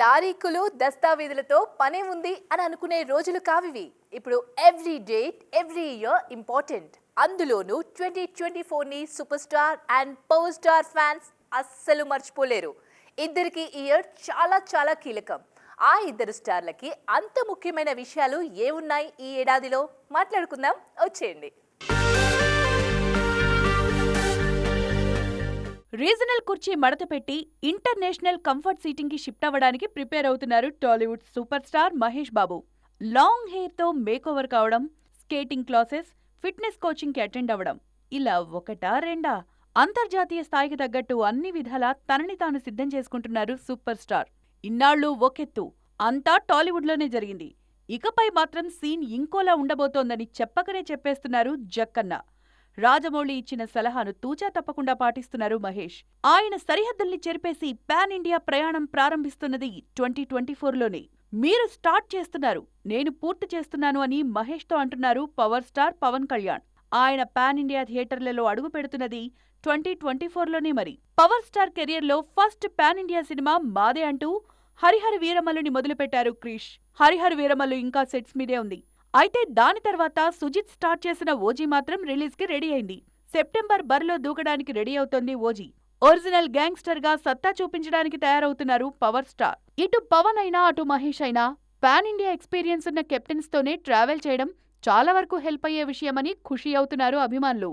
తారీఖులు దస్తావేజులతో పనే ఉంది అని అనుకునే రోజులు కావివి. ఇప్పుడు every date every year important అందులోనూ twenty twenty ఫోర్ని super star and power star fans అస్సలు మర్చిపోలేరు. ఇద్దరికి ఇయర్ చాలా చాలా కీలకం. ఆ ఇద్దరు స్టార్లకి అంత ముఖ్యమైన విషయాలు ఏమున్నాయి ఈ ఏడాదిలో? మాట్లాడుకుందాం. వచ్చేయండి. రీజనల్ కుర్చీ మడత పెట్టి ఇంటర్నేషనల్ కంఫర్ట్ సీటింగ్కి షిఫ్ట్ అవ్వడానికి ప్రిపేర్ అవుతున్నారు Tollywood super star Mahesh Babu. Long హెయిర్తో makeover కావడం స్కేటింగ్ క్లాసెస్ ఫిట్నెస్ కోచింగ్కి అటెండ్ అవ్వడం ఇలా ఒకటా రెండా? అంతర్జాతీయ స్థాయికి తగ్గట్టు అన్ని విధాలా తనని తాను సిద్ధం చేసుకుంటున్నారు సూపర్ స్టార్. ఇన్నాళ్ళు ఒకెత్తు అంతా టాలీవుడ్లోనే జరిగింది. ఇకపై మాత్రం సీన్ ఇంకోలా ఉండబోతోందని చెప్పకనే చెప్పేస్తున్నారు జక్కన్న. రాజమౌళి ఇచ్చిన సలహాను తూచా తప్పకుండా పాటిస్తున్నారు మహేష్. ఆయన సరిహద్దుల్ని చెరిపేసి పాన్ ఇండియా ప్రయాణం ప్రారంభిస్తున్నది ట్వంటీ ట్వంటీ ఫోర్లోనే. మీరు స్టార్ట్ చేస్తున్నారు. నేను పూర్తి చేస్తున్నాను అని మహేష్తో అంటున్నారు పవర్ స్టార్ పవన్ కళ్యాణ్. ఆయన పాన్ ఇండియా థియేటర్లలో అడుగు పెడుతున్నది ట్వంటీ ట్వంటీ ఫోర్లోనే మరి. పవర్ స్టార్ కెరియర్లో ఫస్ట్ పాన్ ఇండియా సినిమా మాదే అంటూ హరిహర వీరమల్లుని మొదలుపెట్టారు క్రిష్. హరిహర వీరమల్లు ఇంకా సెట్స్ మీదే ఉంది. అయితే దాని తర్వాత సుజిత్ స్టార్ట్ చేసిన ఓజీ మాత్రం రిలీజ్కి రెడీ అయింది. సెప్టెంబర్ బరిలో దూకడానికి రెడీ అవుతోంది ఓజీ. ఒరిజినల్ గ్యాంగ్స్టర్గా సత్తా చూపించడానికి తయారవుతున్నారు పవర్ స్టార్. ఇటు పవన్ అయినా అటు మహేష్ అయినా పాన్ ఇండియా ఎక్స్పీరియన్స్ ఉన్న కెప్టెన్స్ తోనే ట్రావెల్ చేయడం చాలా వరకు హెల్ప్ అయ్యే విషయమని ఖుషి అవుతున్నారు అభిమానులు.